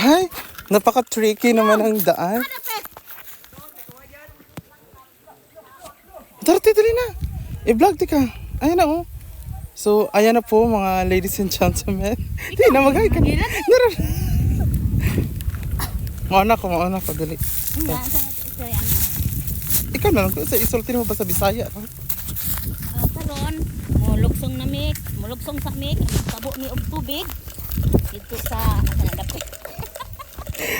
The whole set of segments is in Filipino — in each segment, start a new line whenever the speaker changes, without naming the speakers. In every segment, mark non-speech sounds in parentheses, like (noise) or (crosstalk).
Ay, napaka-tricky naman ang daan. Tara, dali na. I-vlog di ka. Ayan na oh. So, ayan na po mga ladies and gentlemen. Di na mag ka. Nara. Mauna ko, mauna ko, dali. Ikaw na lang, sa isulti mo ba sa Bisaya? ah?
Karon, mulugsong na mik, mulugsong sa mik, tabo ni og tubig. Dito sa, asa na dapit.
Ma-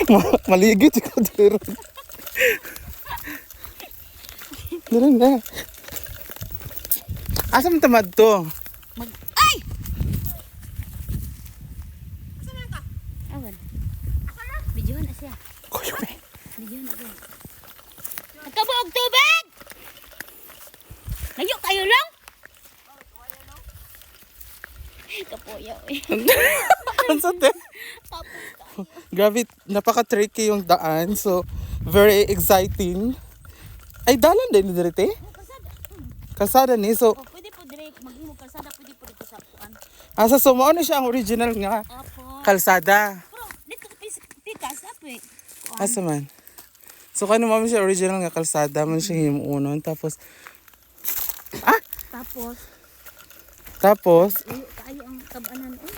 Maligit ko ron. Dali na. Asa mo tamad to?
Mag, ay! Asa na ka? Awan. Asa na? Videohan na siya.
Kuyo eh.
Videohan na siya. Nagtabo og tubig! Layo kayo lang! Kapuyaw eh. (laughs)
Ang sate.
Tapos (laughs)
Grabe, napaka-tricky yung daan. So, very exciting. Ay, dalan din ni Dirite.
Kalsada.
Ni. So,
Oh, pwede po dire maging mo kalsada, pwede po dito sa kuan.
asa sumuo na siya ang original nga
Opo.
kalsada.
Pero dito pis pikas ape.
Asa man? So, kano mo siya original nga kalsada. Man siya himuunon. Tapos,
Tapos
tapos,
layo kayo ang kabanan. Oh,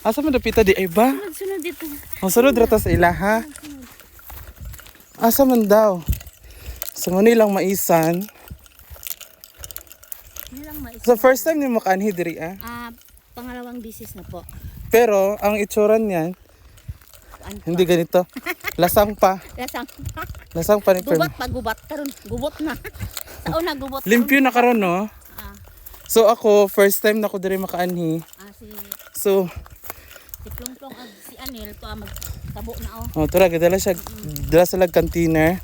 asa man dapita di ay ba?
sunod-sunod dito.
Ang sunod rata sa ila ha. Asa man daw? So, muna lang maisan.
Nilang mais.
So, first time ni makanhi diri ah.
Ah, pangalawang bisis na po.
Pero, ang itsura niyan,
Kuan po.
hindi ganito. Lasang pa. (laughs)
Lasang.
Lasang pa ni
gubat pa gubat karon. Gubot na. (laughs) Sa una gubot.
Limpyo na karon no?
Ah,
So ako, first time na ko diri makaanhi.
ah si
So,
si Plongplong ag si Anel to ah, magtabo na oh.
oh, tura, gadala siya, dala sa lag container.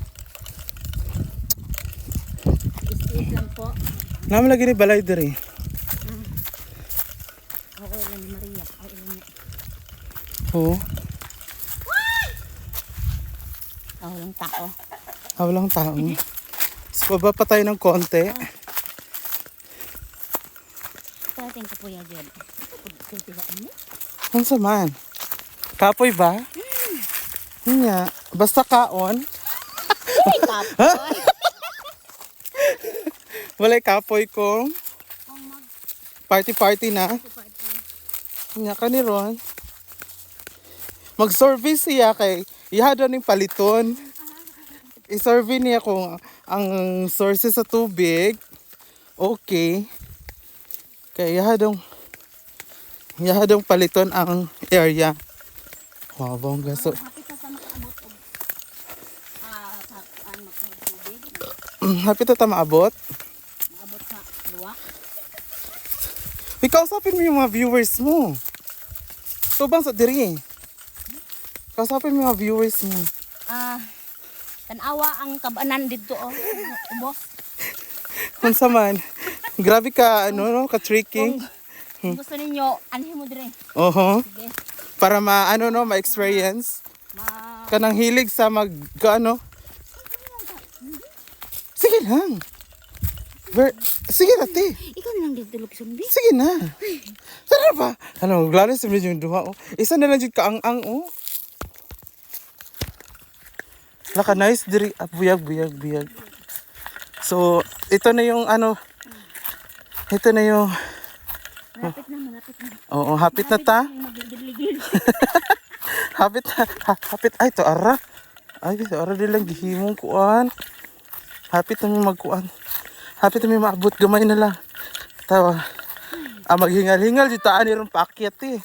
Is lang po.
Naman lagi ni balay diri.
Oo, lang ni Maria. Ay, ay,
Oo.
oh, lang tao.
Ah, walang tao. So, baba pa tayo ng konti.
Tating ko po yan dyan. Kultiwa mo?
Ano sa man? Kapoy ba? Nga. Basta kaon.
Ay, tapo. (laughs)
Walay kapoy ko. Party-party na. Nga ka ni Ron. Mag-service siya kay ihada ning paliton. (laughs) I-survey niya kung ang sources sa tubig. Okay. Kaya ihadong ihadong paliton ang area. Wow, bongga. So,
Hapit na ah
na (clears throat) ta maabot.
Maabot sa luwa.
May kausapin mo yung mga viewers mo. Tubang sa diri. Kausapin mo yung mga viewers mo.
Ah, tanawa ang kabanan dito oh. Ubos. (laughs)
Kung man. Grabe ka, ano, no, ka-tricky.
Kung gusto ninyo, anhin mo dire.
Oho.
Sige.
Para ma, ano, no, ma-experience.
Ma
Kanang hilig sa mag, ano. Sige lang. Ver, sige ate.
ikaw na lang dito location bi.
Sige na. Tara ba? Ano, lalo sa medyo yung duha, oh. Isa na lang dyan kaang-ang, oh. Naka nice diri, ah, buyag, buyag, buyag. So, ito na yung ano, ito na yung,
Malapit na, malapit na.
oo, hapit na ta. (laughs) Hapit na, ha, hapit, ay, to ara. Ay, to ara din lang gihimong kuan. Hapit na may magkuan. Hapit na may maabot, gamay na lang. Tawa. Ah, maghingal-hingal, dito ani ron paakyat eh.
Iyo.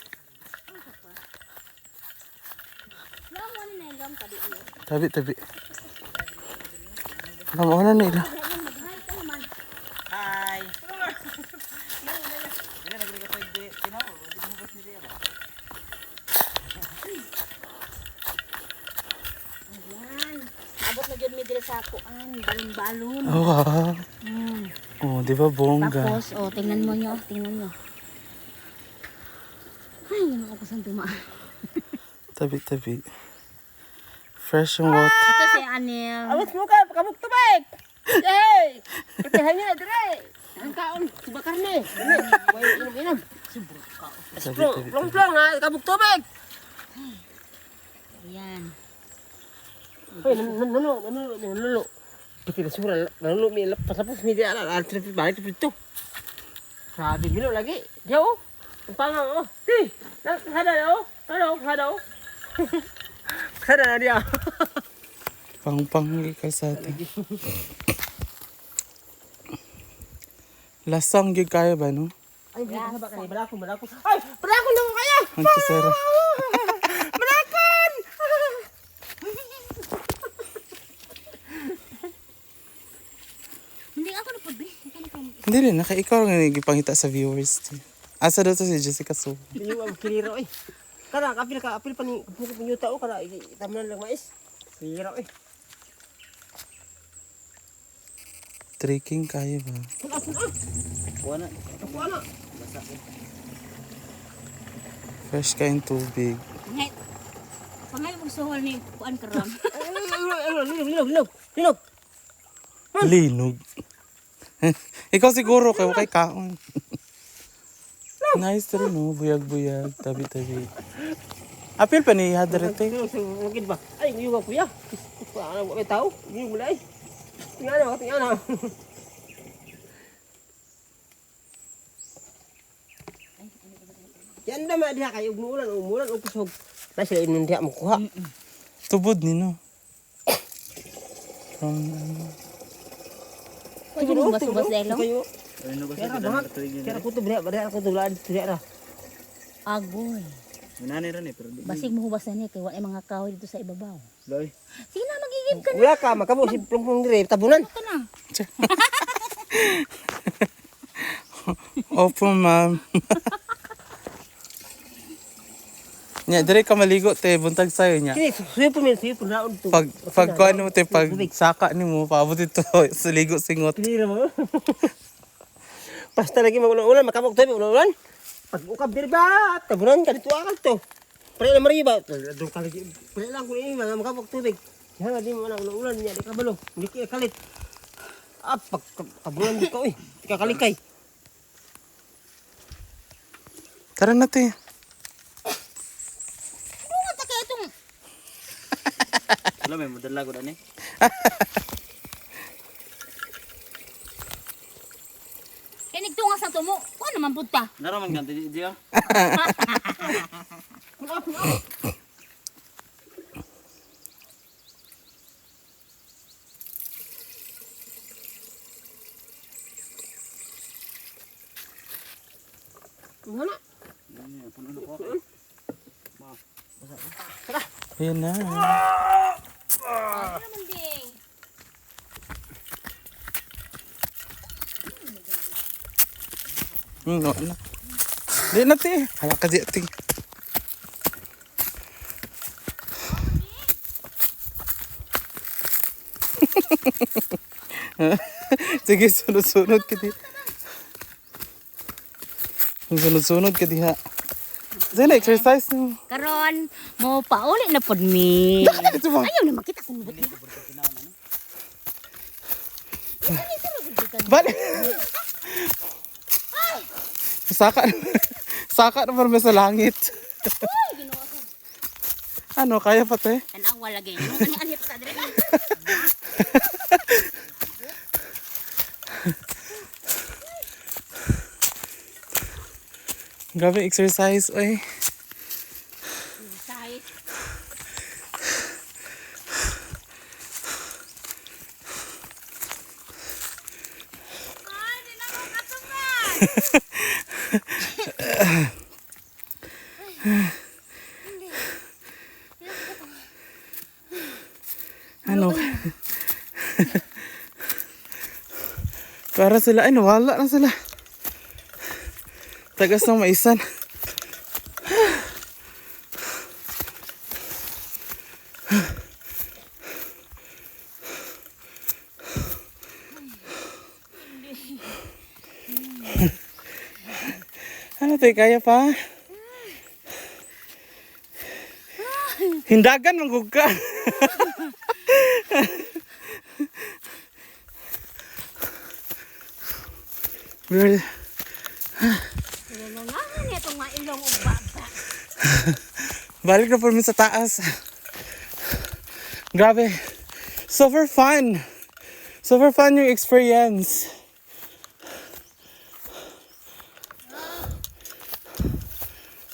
Tabi, tabi. Alam mo na nila.
Hi.
Ayan. Na mi dire sa kuan, balon-balon.
Oh.
Hmm.
Oh, di ba bongga?
Tapos, oh, tingnan mo nyo, tingnan nyo. Ay, yun ako sa tuma.
Tabi, tabi. Fresh yung water.
Ito si Anil.
Awit mo ka, kabuk tubig. Yay! Pertihan niya na dire. Ang kaon, suba karne. Way inom-inom.
Tabi,
Plong,
tabi,
plong,
tabi.
plong ha, kabuk tubig.
Ayan.
Hoy, nanulo, nanulo, nanulo. Pati na sura, nanulo, may lapas lapos, may di ala, ala, trip, balik trip ito. Sabi, milo lagi. Diyaw, oh. Ang panga, oh. Ti, sada na, oh. Sada, oh, (laughs) sada, oh. Sada na dia. (laughs)
Pang-pang kalsada. Lasang gyud kayo ba no?
Ay, bala ba kanay, bala ko, bala ko. Ay, bala ko lang kaya.
Ang chisera.
Balakon!
Hindi ako na pagbi.
Hindi rin, naka ikaw nga nagipangita sa viewers. Asa daw to si Jessica So.
Hindi mo ang kiniro, eh. Kana, kapil ka, apil pa ni, kapil pa tao, kana, itaman lang mais. Kiniro, eh.
Trekking kayo ba?
Suna.
Wala.
Ako, ano?
Fresh kayong tubig.
Ngay. Pangay mo suhol ni kuan
ay, linog, linog, linog. Linog.
Linog. (laughs) ikaw siguro kayo kay kaon. nice rin no, buyag-buyag, tabi-tabi. Apil pa ni Hadrete.
Linog, sa mungkin ba? Ay, yung mga kuya. Ano, may tao? Yung mulay. Tingnan na, tingnan na. (laughs) Yan naman diha kayo umulan, umulan o kusog. Na sila inun diha makuha.
Tubod ni no. (coughs) From ano.
Pwede mo basubas delo.
Kayo.
Ano ba
Kaya
tuig
Kaya kuto diha, diha kuto bulan diha ra.
Agoy.
Minani rin eh, pero di.
Basig mo hubasan ni kay wala mga kahoy dito sa ibabaw.
Loy.
Sige na magigib ka
Wala ka, makabo si plong dire tabunan.
ka na.
Opo, ma'am. Nya, dire ka maligo te, buntag sayo nya.
Kini suyo po min, suyo po to.
Pag pag kuan mo te, pag saka nimo paabot ito (laughs) sa ligo singot.
Pinira mo. (laughs) Basta lagi magulan-ulan, makabog tayo magulan-ulan. Pag ukab diri ba, tabunan ka dito akal to. Pre na mari ba? Do ka lagi. Pre lang ko ini mga makabog tubig. Yan di mo na ulan niya, di ka balo. Hindi ka kalit. Ah, pag kabulan di ka oy. Di ka kalikay.
Tara na te.
Dunga ta kay itong
Wala may madala ko dani. (laughs)
kinig tunga sa tumo. Kuan naman punta.
Naro man ganti di di ah.
Ngana?
Ayan na.
Ano naman ding?
Hmm, oo na. Di na te. Hala ka di te. (laughs) Sige, sunod-sunod ka di. Sunod-sunod ka diha. Sige na, exercise mo.
Karon mo pauli na pod mi. Ayaw na makita kung buti.
Balik! (laughs) Saka, saka naman may sa langit. ano, kaya pa te?
Tanang wala gay. Ano ani pa dire?
Grabe exercise, oy.
Size.
Ano? Para sila, ay nawala na sila. Tagas ng maisan. Ano tayo, kaya pa? Hindagan, manggug (laughs) Girl, (laughs) balik na po sa taas. Grabe. Super fun. Super fun yung experience.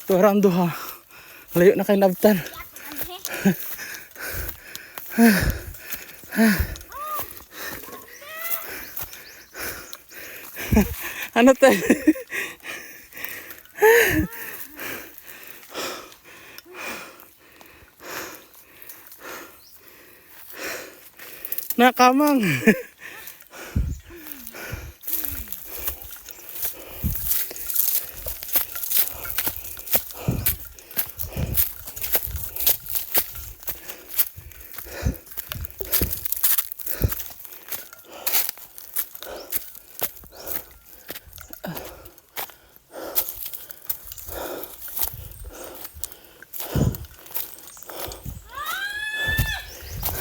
Turang duha. Layo na kay Nabtan. (laughs) (laughs) ano to? Nakamang. (laughs)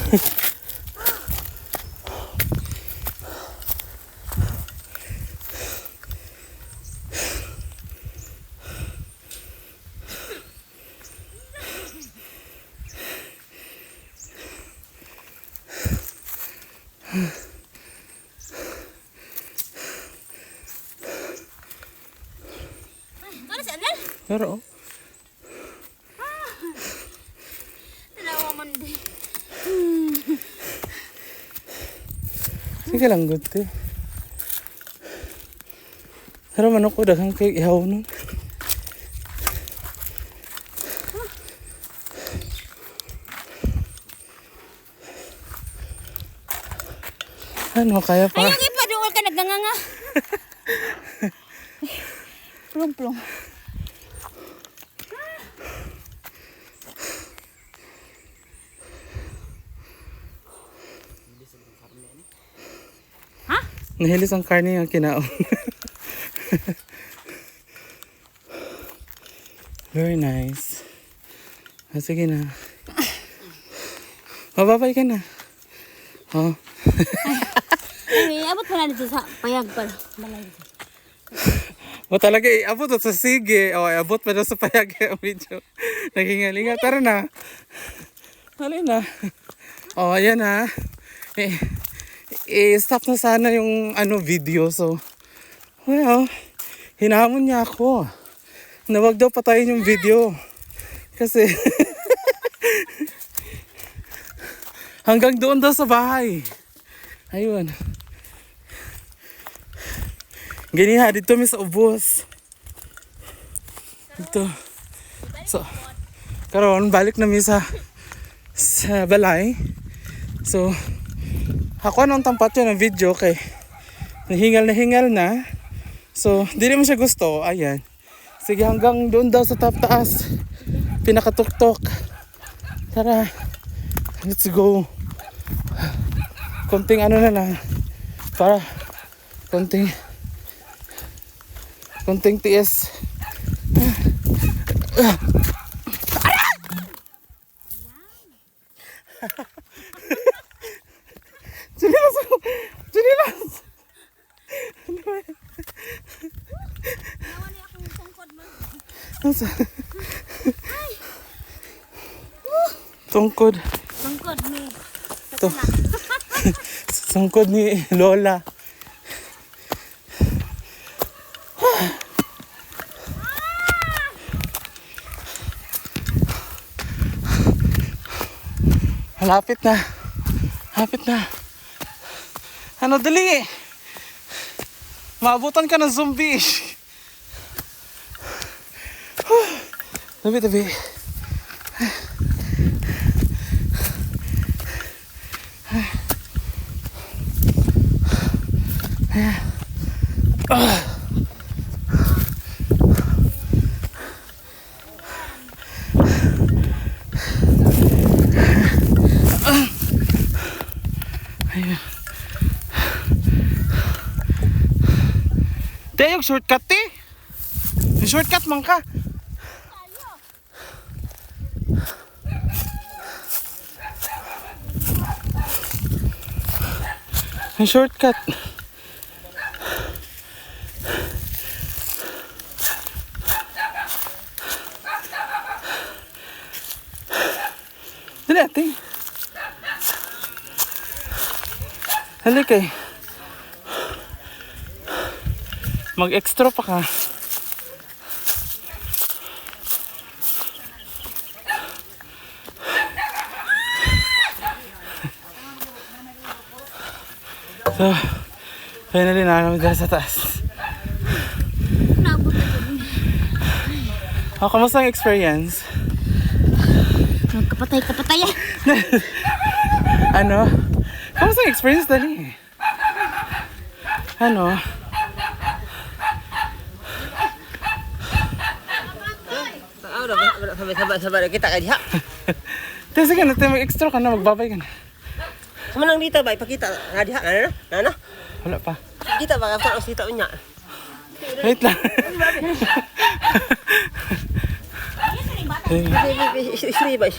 Ano si
sige lang good te. Pero manok ko daghang kay ihaw nun. Ano, kaya pa?
Ay, lagi pa doon ka nagnganga. (laughs) plong plong.
Nahilis ang karne yung kinaon. Very nice. Ah, sige na. Mababay ka na. Oh.
Ay, abot pa na dito sa payag pa. Balay dito. (laughs)
O talaga, iabot o sa sige. O, iabot pa daw sa payag (laughs) yung video. Naghingalinga. Tara na. Tara na. O, ayan na. Eh, i-stop na sana yung ano video. So, well, hinahamon niya ako. Na wag daw patayin yung video. Kasi, (laughs) hanggang doon daw sa bahay. Ayun. Ganiha, dito mi sa ubos. Dito. So, karon balik na mi sa sa balay. So, ako anong tampat yun ng video kay nahingal na hingal na. So, di mo siya gusto. Ayan. Sige, hanggang doon daw sa top taas. Pinakatuktok. Tara. Let's go. Konting ano na lang. Para konting konting tiis. Junilas ako! Junilas! Ano ba yan?
Nawa niya akong tungkod man.
Nasa? Tungkod.
Tungkod ni.
To. Tungkod ni Lola. Malapit na. Malapit na. Ano, dali. Maabutan ka ng zombie. Tabi, Teyog shortcut ti. May shortcut man ka. May shortcut. Dali ate. Hali kay. Mag-extra pa ka. So, finally na kami dyan sa taas. Oh, kamusta ang experience?
Kapatay-kapatay eh. (laughs)
Ano? Kamusta ang experience, Dali? Ano?
Sabar, sabar, sabar. Kita kaya diha. (laughs)
Te, sige na, te, mag-extra ka na, magbabay ka na.
Sama nang dito ba? Ipakita. Nga diha. Nana, nana.
Wala pa.
Kita ba? Kapag kita unya.
Wait lang. (laughs)
Istri ba?